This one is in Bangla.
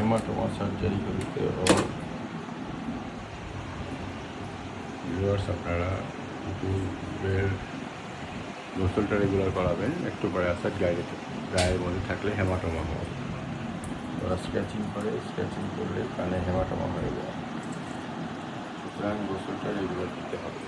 হেমাটোমা সার্জারি করতে ও ভিউয়ার্স আপনারা ইউটিউবের গোসলটা রেগুলার করাবেন, একটু পরে আসার গায়ে, গায়ের মধ্যে থাকলে হেমাটোমা হবে। ওরা স্ক্র্যাচিং করে স্ক্র্যাচিং করলে কানে হেমাটোমা হয়ে যায়। সুতরাং গোসলটা রেগুলার দিতে হবে।